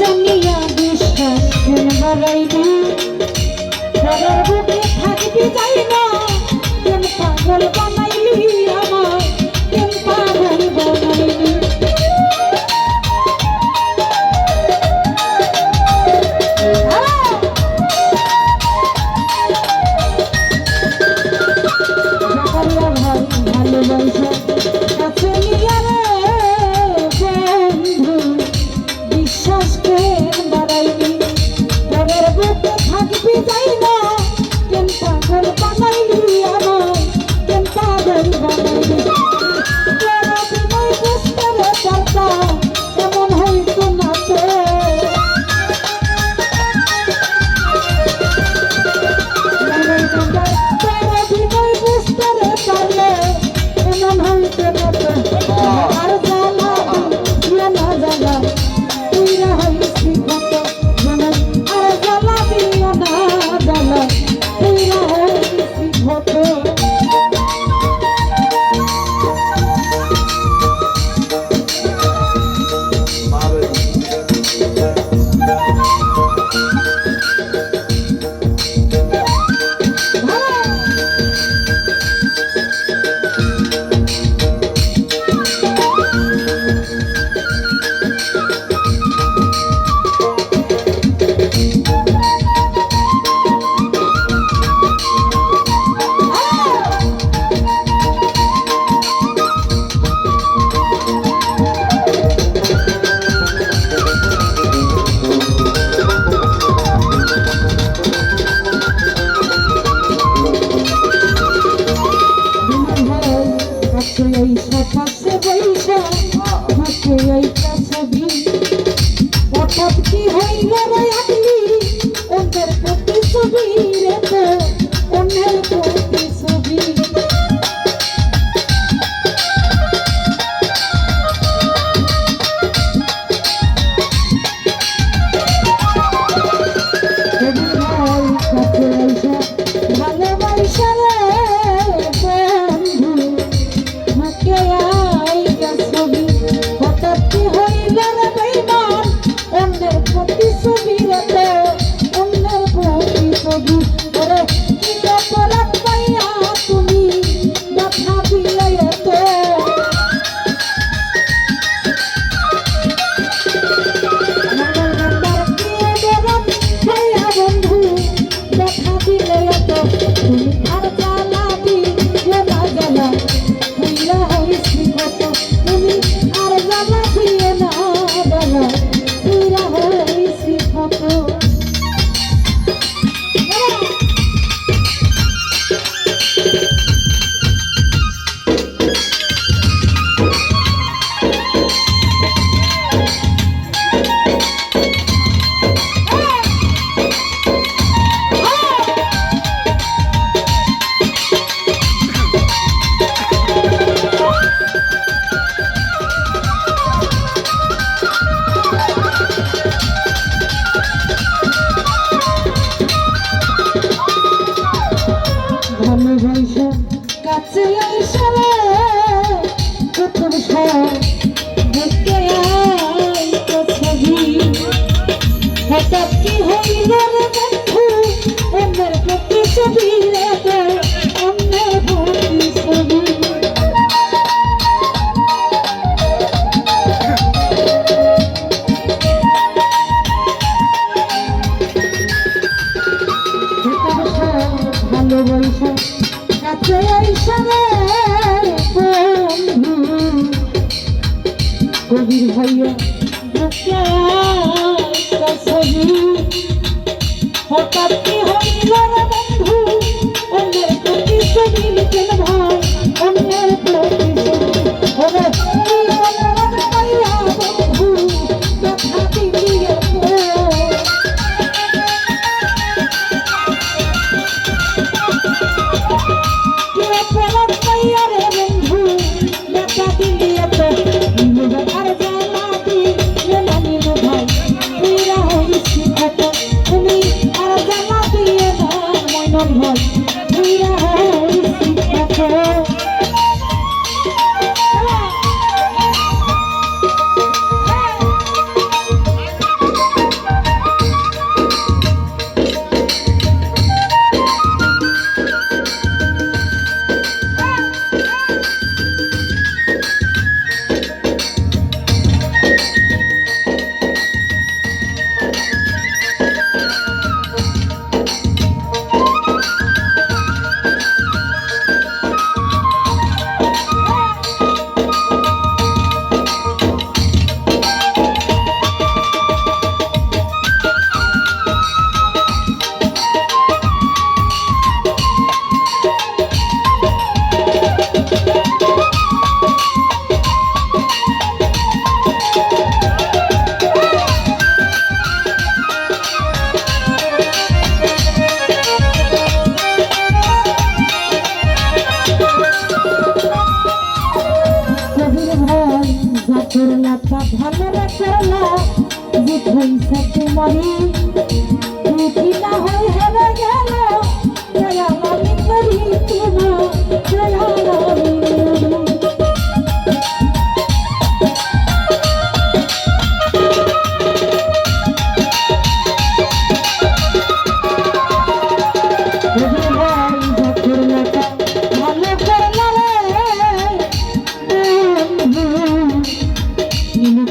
কাছে নিয়া বিশ্বাস বাড়াইবি হঠাৎ কাছে আইসা হঠাৎ থাকতে মনে।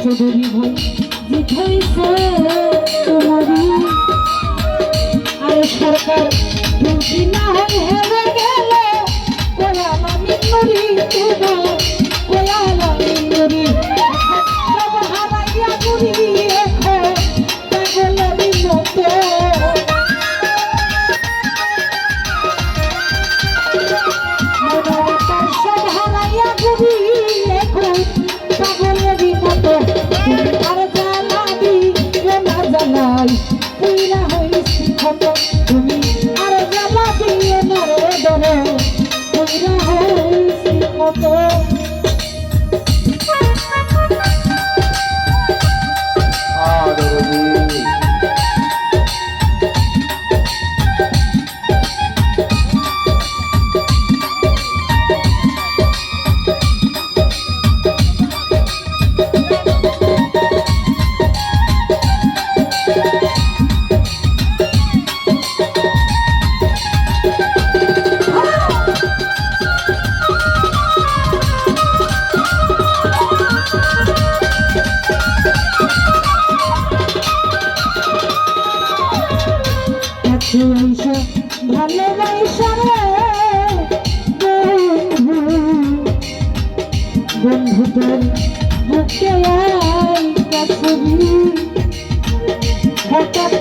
চৌধুরী ভাই মিঠাইছে তোমারি আরে সরকার দুর্দিন হয় হেরে গেল তোরা আমি করি তোমার কইরা হইছি ক্ষত তুমি আর জ্বালা দিয়ে নরে ধরো কইরা হইছি ক্ষত বন্ধু তোর আয় কাছে হঠাৎ